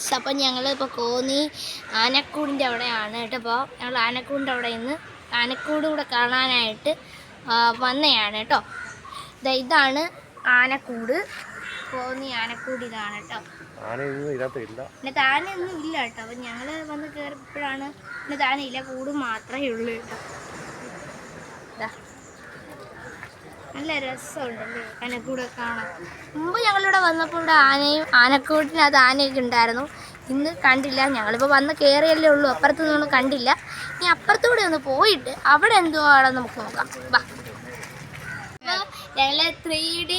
Friends അപ്പം ഞങ്ങൾ ഇപ്പോൾ കോന്നി ആനക്കൂടിന്റെ അവിടെയാണ് കേട്ടോ. അപ്പോൾ ഞങ്ങൾ ആനക്കൂടിന്റെ അവിടെ നിന്ന് ആനക്കൂട് കൂടെ കാണാനായിട്ട് വന്നതാണ് കേട്ടോ. ഇതാണ് ആനക്കൂട്. കോന്നി ആനക്കൂട് ഇതാണ് കേട്ടോ. ആനയൊന്നും ഇതിനകത്ത് ഇല്ല. പിന്നെ താനൊന്നും ഇല്ല കേട്ടോ. അപ്പം ഞങ്ങൾ വന്ന് കയറിയപ്പോഴാണ് പിന്നെ താനയില്ല കൂട് മാത്രമേ ഉള്ളൂ കേട്ടോ. നല്ല രസമുണ്ടല്ലേ? ആനക്കൂടെ കാണാൻ. മുമ്പ് ഞങ്ങളിവിടെ വന്നപ്പോൾ ഇവിടെ ആനയും ആനക്കൂട്ടിനകത്ത് ആനയൊക്കെ ഉണ്ടായിരുന്നു. ഇന്ന് കണ്ടില്ല. ഞങ്ങളിപ്പോൾ വന്ന് കയറിയല്ലേ ഉള്ളൂ. അപ്പുറത്ത് നിന്നൊന്നും കണ്ടില്ല. ഇനി അപ്പുറത്തൂടെ ഒന്ന് പോയിട്ട് അവിടെ എന്തോ ആണെന്ന് നമുക്ക് നോക്കാം. വാ. ഞങ്ങൾ three D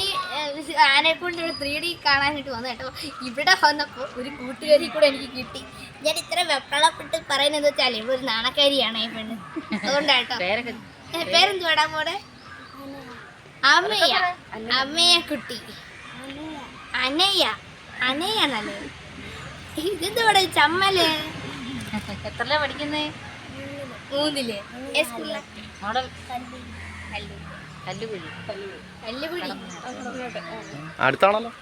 anaconda three D കാണാനായിട്ട് വന്നു കേട്ടോ. ഇവിടെ വന്നപ്പോൾ ഒരു കൂട്ടുകാരി കൂടെ എനിക്ക് കിട്ടി. ഞാൻ ഇത്ര വെപ്പളപ്പെട്ട് പറയുന്നത് വെച്ചാൽ ഇവിടെ ഒരു നാണക്കാരിയാണ് ഈ പെണ്ണ്. അതുകൊണ്ടാട്ടോ പേരെന്തുവാടാ മോടെ അമ്മയ്യ അമ്മയ. കുട്ടി. അനയ അനയാണല്ലേ? ഇതെന്തോടെ ചമ്മൽ? എത്രല്ല പഠിക്കുന്നേ? മൂന്നിൽ. അടുത്താണല്ലോ.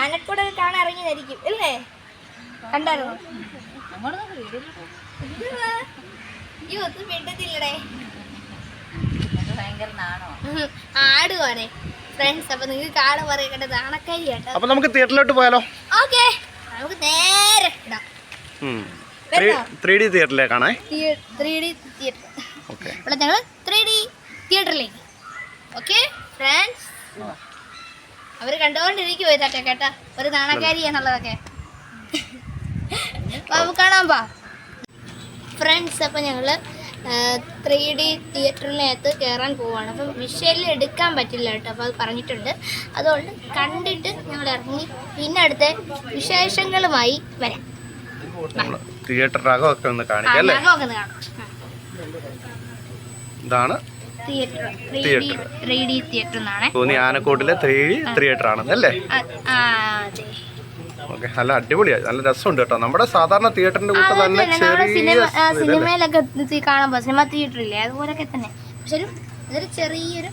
ആനക്കൂടെ കാണാൻ ഇറങ്ങിയതായിരിക്കും അല്ലേ? കണ്ടായിരുന്നോ. അയ്യോ ഒന്നും ഭയങ്കര നാണോ ഉം. ആടുവാണേ ഫ്രണ്ട്സ് അപ്പൊ നിങ്ങൾക്ക് കാണാൻ പറയണ്ട നാണക്കാരി കേട്ടോ അപ്പൊ നമുക്ക് തിയേറ്ററിലോട്ട് പോയാലോ? ഓക്കെ. നമുക്ക് നേരെ ത്രീ ഡി തിയേറ്ററിലേക്കാണേ ത്രീ ഡി തിയേറ്റർ. ഓക്കെ. ഇവിടെ ഞങ്ങൾ ത്രീ ഡി തിയേറ്ററിലേക്ക്. ഓക്കെ? ഫ്രണ്ട്സ് അവർ കണ്ടുകൊണ്ടിരിക്കുവോ ഇതൊക്കെ കേട്ടാ. ഒരു നാണക്കാരി എന്നുള്ളതൊക്കെ നമുക്ക് കാണാൻ പാ ഫ്രണ്ട്സ് അപ്പം ഞങ്ങൾ ത്രീ ഡി തിയേറ്ററിനകത്ത് കയറാൻ പോവാണ്. അപ്പം മിഷേലിൽ എടുക്കാൻ പറ്റില്ല കേട്ടോ അപ്പോൾ അത് പറഞ്ഞിട്ടുണ്ട്. അതുകൊണ്ട് കണ്ടിട്ട് ഞങ്ങൾ ഇറങ്ങി. പിന്നെ അടുത്ത വിശേഷങ്ങളുമായി വരാം. നമ്മൾ തിയേറ്ററിനകം ഒക്കെ ഒന്ന് കാണിക്കാം അല്ലേ? നഖമൊക്കെ ഒന്ന് കാണാം. ഇതാണ് തിയേറ്റർ ത്രീ ഡി തിയേറ്റർ. എന്നാണ്. തോന്നി ആനക്കോട്ടിലെ ത്രീ ഡി തിയേറ്റർ ആണെന്നല്ലേ അതെ. ഓക്കെ നല്ല അടിപൊളിയായി നല്ല രസമുണ്ട് കേട്ടോ. നമ്മുടെ സാധാരണ തിയേറ്ററിന്റെ കൂട്ട് തന്നെ ചെറിയ സിനിമ സിനിമയിലൊക്കെ കാണാൻ സിനിമ തിയേറ്റർ ഇല്ലേ അതുപോലൊക്കെ തന്നെ. പക്ഷെ ഇതൊരു ചെറിയൊരു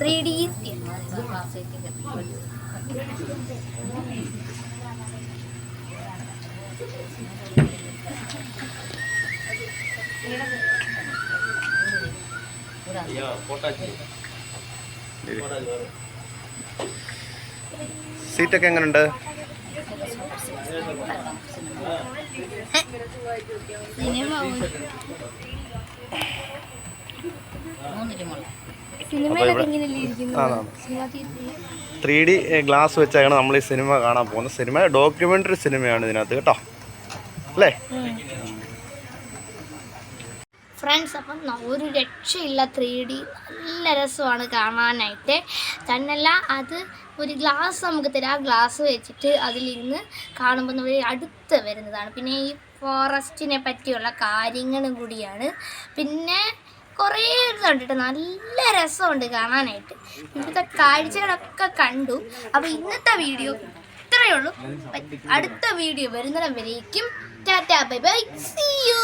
ത്രീ ഡി സീറ്റൊക്കെ എങ്ങനെയുണ്ട് ത്രീ ഡി ഗ്ലാസ് വെച്ചാണ് നമ്മൾ ഈ സിനിമ കാണാൻ പോകുന്നത്. സിനിമ ഡോക്യുമെന്ററി സിനിമയാണ് ഇതിനകത്ത് കേട്ടോ? അല്ലേ? ഫ്രണ്ട്സ് അപ്പം ഒരു രക്ഷയില്ല ത്രീ ഡി നല്ല രസമാണ് കാണാനായിട്ട്. തന്നല്ല അത് ഒരു ഗ്ലാസ് നമുക്ക് തരാം. ആ ഗ്ലാസ് വെച്ചിട്ട് അതിലിരുന്ന് കാണുമ്പോൾ നമ്മൾ അടുത്ത് വരുന്നതാണ്. പിന്നെ ഈ ഫോറസ്റ്റിനെ പറ്റിയുള്ള കാര്യങ്ങളും കൂടിയാണ്. പിന്നെ കുറേ ഇതുണ്ട് കേട്ടോ നല്ല രസമുണ്ട് കാണാനായിട്ട്. ഇന്നത്തെ കാഴ്ചകളൊക്കെ കണ്ടു. അപ്പോൾ ഇന്നത്തെ വീഡിയോ ഇത്രയേ ഉള്ളൂ. അടുത്ത വീഡിയോ വരുന്നിടം വരേക്കും. Tata bye bye. See you